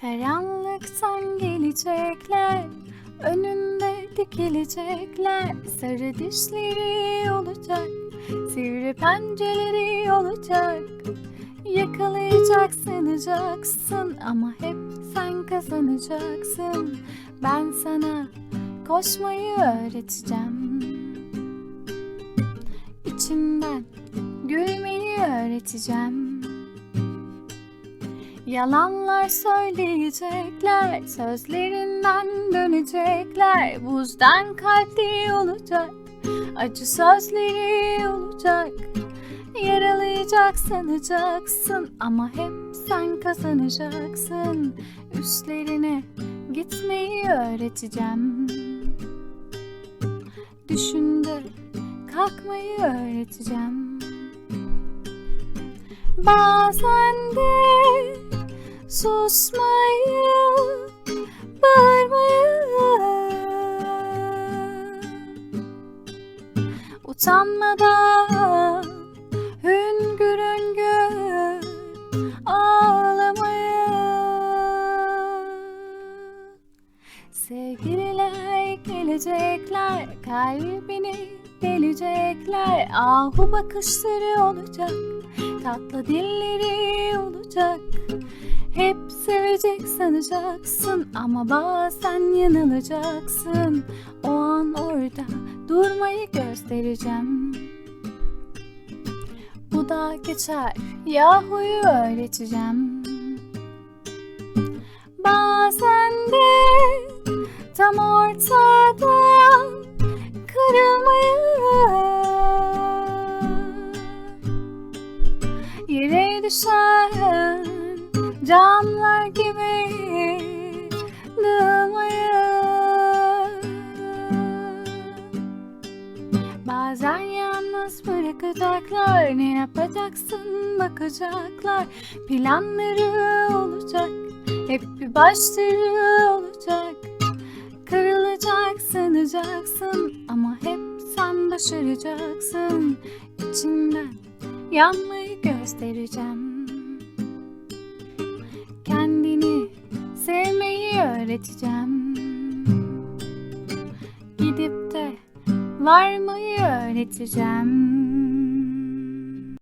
Karanlıktan gelecekler, önünde dikilecekler. Sarı dişleri olacak, sivri pencereleri olacak. Yakalayacak sanacaksın ama hep sen kazanacaksın. Ben sana koşmayı öğreteceğim. İçinden gülmeyi öğreteceğim. Yalanlar söyleyecekler, sözlerinden dönecekler. Buzdan kalpli olacak, acı sözleri olacak. Yaralayacak sanacaksın ama hep sen kazanacaksın. Üstlerine gitmeyi öğreteceğim. Düşünde kalkmayı öğreteceğim. Bazen de susmayı, bağırmayı, utanmadan hüngür hüngür ağlamayı. Sevgililer gelecekler, kalbini delecekler. Ahu bakışları olacak, tatlı dilleri olacak. Hep sevecek sanacaksın ama bazen yanılacaksın. O an orada durmayı göstereceğim. Bu da geçer, Yahu'yu öğreteceğim. Bazen de tam ortada düşen camlar gibi dağılmayı Bazen yalnız bırakacaklar Ne yapacaksın bakacaklar. Planları olacak Hep bir başları olacak. Kırılacak sanacaksın Ama hep sen başaracaksın. İçinden yanmayı göstereceğim. Kendini sevmeyi öğreteceğim. Gidip de varmayı öğreteceğim